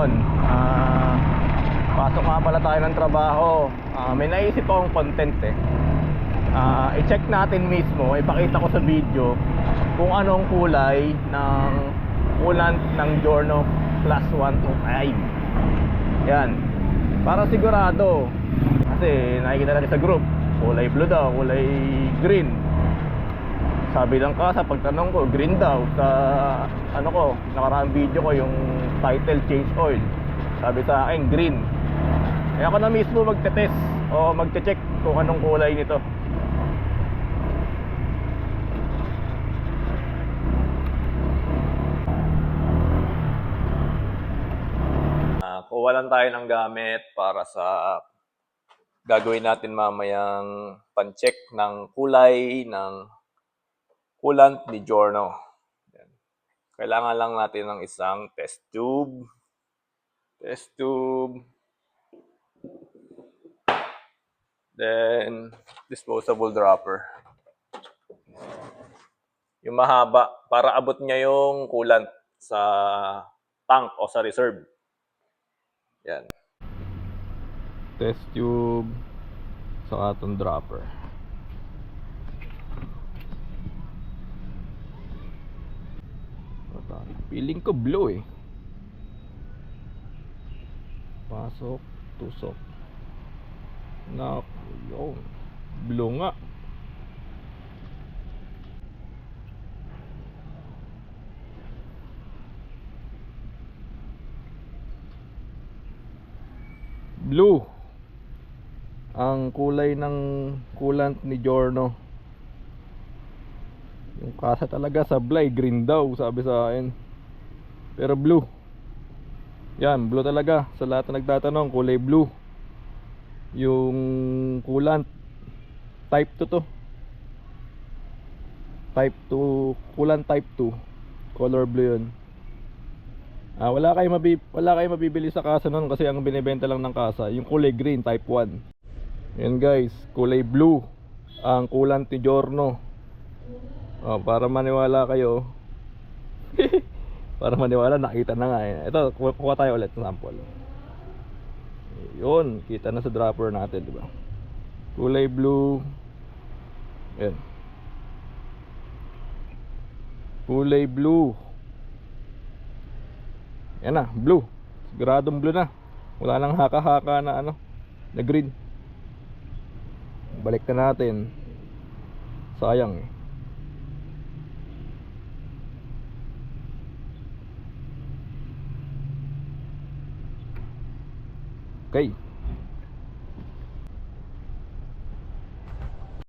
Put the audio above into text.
Ayun, ah, pasok nga pala tayo ng trabaho. Ah, may naisip akong content eh. Ah, i-check natin mismo, ipakita ko sa video kung anong kulay ng coolant ng Giorno Plus 125. Yan. Para sigurado. Kasi nakikita natin sa group, kulay blue daw, kulay green. Sabi lang kasa, pagtanong ko, green daw. Sa ano ko, nakaraang video ko yung title change oil. Sabi sa akin, green. Kaya ako na mismo magte-test o magte-check kung anong kulay nito. Ah, kuha lang tayo ng gamit para sa gagawin natin mamayang pan-check ng kulay ng coolant ni Giorno. Kailangan lang natin ng isang test tube. Test tube. Then, disposable dropper. Yung mahaba, para abot niya yung coolant sa tank o sa reserve. Yan. Test tube sa atong dropper. Feeling ko blue eh. Pasok, tusok. Naku, yun. Blue nga. Blue. Ang kulay ng coolant ni Giorno. Yung kasa talaga sablay, green daw, sabi sa akin. Pero blue. Yan, blue talaga. Sa lahat na nagtatanong, kulay blue. Yung coolant. Type 2 to. Type 2, coolant type 2. Color blue yun. Ah, wala kayong mabi wala kayong mabibili sa kasa noon kasi ang binebenta lang ng kasa yung kulay green type 1. Yan guys, kulay blue ang coolant ni Giorno. Oh, para maniwala kayo. para maniwala nakita na nga eh. Ito, ku- kuha tayo ulit ng sample. Yun, kita na sa dropper natin, di ba? Kulay blue. Yan. Kulay blue. Yan na, blue. Siguradong blue na. Wala nang haka-haka na ano, na green. Balik na natin. Sayang eh. cây